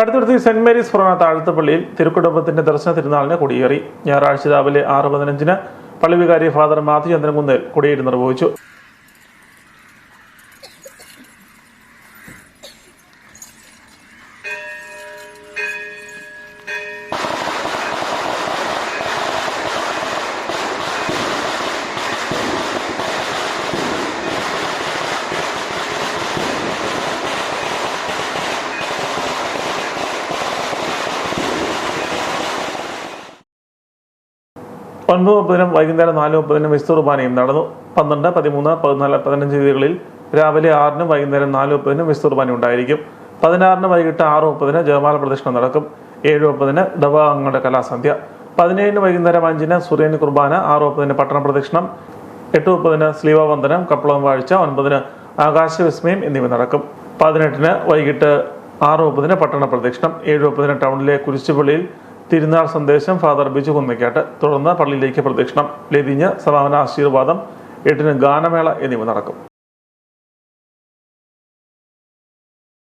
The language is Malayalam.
കടുത്തുരുത്തി സെന്റ് മേരീസ് ഫൊറോണ താഴത്തുപള്ളിയിൽ തിരുക്കുടുംബത്തിന്റെ ദർശന തിരുനാളിന് കൊടിയേറി. ഞായറാഴ്ച രാവിലെ ആറ് പതിനഞ്ചിന് പള്ളി വികാരി ഫാദർ മാത്യു ചന്ദ്രൻകുന്നേൽ കൊടിയേറ്റ് നിർവഹിച്ചു. ഒൻപത് മുപ്പതിനും വൈകുന്നേരം നാല് മുപ്പതിനും വിശുദ്ധ കുർബാനയും നടന്നു. പന്ത്രണ്ട് പതിമൂന്ന് പതിനാല് പതിനഞ്ച് തീയതികളിൽ രാവിലെ ആറിനും വൈകുന്നേരം നാല് മുപ്പതിനും വിശുദ്ധ കുർബാന ഉണ്ടായിരിക്കും. പതിനാറിന് വൈകിട്ട് ആറ് മുപ്പതിന് ജപമാല പ്രദക്ഷിണം നടക്കും. ഏഴ് മുപ്പതിന് ദവാംഗങ്ങളുടെ കലാസന്ധ്യ. പതിനേഴിന് വൈകുന്നേരം അഞ്ചിന് സൂര്യൻ കുർബാന ആറ് മുപ്പതിന് പട്ടണ പ്രദക്ഷിണം എട്ട് മുപ്പതിന് സ്ലീവാവന്ദനം കപ്പളം വാഴ്ച ഒൻപതിന് ആകാശവിസ്മയം എന്നിവ നടക്കും. പതിനെട്ടിന് വൈകിട്ട് ആറ് മുപ്പതിന് പട്ടണ പ്രദക്ഷിണം ഏഴ് മുപ്പതിന് ടൗണിലെ കുരിശുപള്ളിയിൽ തിരുനാൾ സന്ദേശം ഫാദർ ബിജു കുന്നക്കാട്ട്. തുടർന്ന് പള്ളിയിലേക്ക് പ്രദക്ഷിണം. ലതിഞ്ഞ് സമാപന ആശീർവാദം. എട്ടിന് ഗാനമേള എന്നിവ നടക്കും.